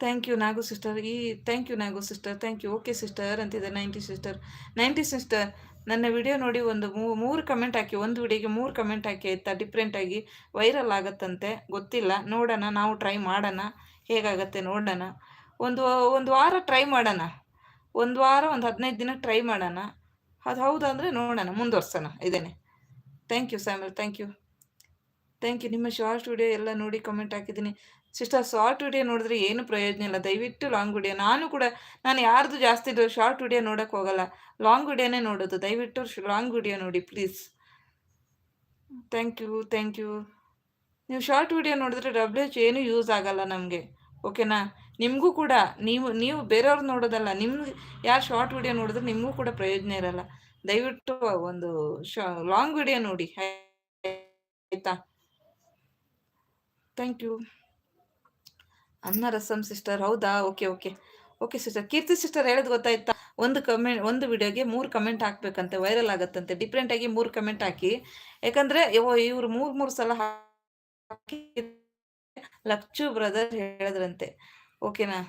Thank you Nagu sister. ಈ, thank you Nagu sister. Thank you. Okay sister ಅಂತಿದೆ ನೈಂಟಿ ಸಿಸ್ಟರ್. ನೈಂಟಿ ಸಿಸ್ಟರ್, ನನ್ನ ವಿಡಿಯೋ ನೋಡಿ ಒಂದು ಮೂರು ಕಮೆಂಟ್ ಹಾಕಿ, ಒಂದು ವಿಡಿಯೋಗೆ ಮೂರು ಕಮೆಂಟ್ ಹಾಕಿ ಆಯಿತಾ? ಡಿಫ್ರೆಂಟಾಗಿ ವೈರಲ್ ಆಗುತ್ತಂತೆ. ಗೊತ್ತಿಲ್ಲ. ನೋಡೋಣ. ನಾವು ಟ್ರೈ ಮಾಡೋಣ. ಹೇಗಾಗತ್ತೆ ನೋಡೋಣ. ಒಂದು ಒಂದು ವಾರ ಟ್ರೈ ಮಾಡೋಣ. ಒಂದು ವಾರ, ಒಂದು ಹದಿನೈದು ದಿನ ಟ್ರೈ ಮಾಡೋಣ. ಅದು ಹೌದಂದರೆ ನೋಡೋಣ, ಮುಂದುವರ್ಸೋಣ, ಇದೇನೆ. Thank you Samuel thank you thank you ನಿಮ್ಮ ಶಾರ್ಟ್ ವಿಡಿಯೋ ಎಲ್ಲ ನೋಡಿ ಕಮೆಂಟ್ ಹಾಕಿದ್ದೀನಿ. ಸಿಸ್ಟರ್ ಶಾರ್ಟ್ ವಿಡಿಯೋ ನೋಡಿದ್ರೆ ಏನು ಪ್ರಯೋಜನ ಇಲ್ಲ. ದಯವಿಟ್ಟು ಲಾಂಗ್ ವಿಡಿಯೋ ನಾನು ಕೂಡ, ನಾನು ಯಾರ್ದು ಜಾಸ್ತಿ ಶಾರ್ಟ್ ವಿಡಿಯೋ ನೋಡೋಕ್ಕೆ ಹೋಗಲ್ಲ. ಲಾಂಗ್ ವಿಡಿಯೋನೇ ನೋಡೋದು. ದಯವಿಟ್ಟು ಲಾಂಗ್ ವಿಡಿಯೋ ನೋಡಿ please thank you thank you ನೀವು ಶಾರ್ಟ್ ವಿಡಿಯೋ ನೋಡಿದ್ರೆ ಡಬ್ಲ್ಯೂ ಏನು ಯೂಸ್ ಆಗಲ್ಲ ನಮಗೆ. ಓಕೆನಾ ನಿಮಗೂ ಕೂಡ, ನೀವು ನೀವು ಬೇರೆಯವ್ರು ನೋಡೋದಲ್ಲ ನಿಮ್ಗೆ ಯಾರು ಶಾರ್ಟ್ ವಿಡಿಯೋ ನೋಡಿದ್ರೆ ನಿಮಗೂ ಕೂಡ ಪ್ರಯೋಜನ ಇರಲ್ಲ. ದಯವಿಟ್ಟು ಒಂದು ಲಾಂಗ್ ವಿಡಿಯೋ ನೋಡಿ, ಆಯ್ತಾ? ಥ್ಯಾಂಕ್ ಯು ಅನ್ನ ರಸಂ ಸಿಸ್ಟರ್ ಹೌದಾ? Okay okay okay sister Keerthi sister ಹೇಳೋದು ಗೊತ್ತಾಯ್ತಾ? ಒಂದು ಕಮೆಂಟ್ ಒಂದು ವಿಡಿಯೋಗೆ ಮೂರು ಕಮೆಂಟ್ ಹಾಕ್ಬೇಕಂತೆ ವೈರಲ್ ಆಗುತ್ತಂತೆ. ಡಿಫ್ರೆಂಟಾಗಿ ಮೂರು ಕಮೆಂಟ್ ಹಾಕಿ. ಯಾಕಂದ್ರೆ ಇವ್ರು ಮೂರು ಮೂರು ಸಲ ಹಾಕಿ ಲಕ್ಷು ಬ್ರದರ್ ಹೇಳಿದ್ರಂತೆ. ಓಕೆನಾ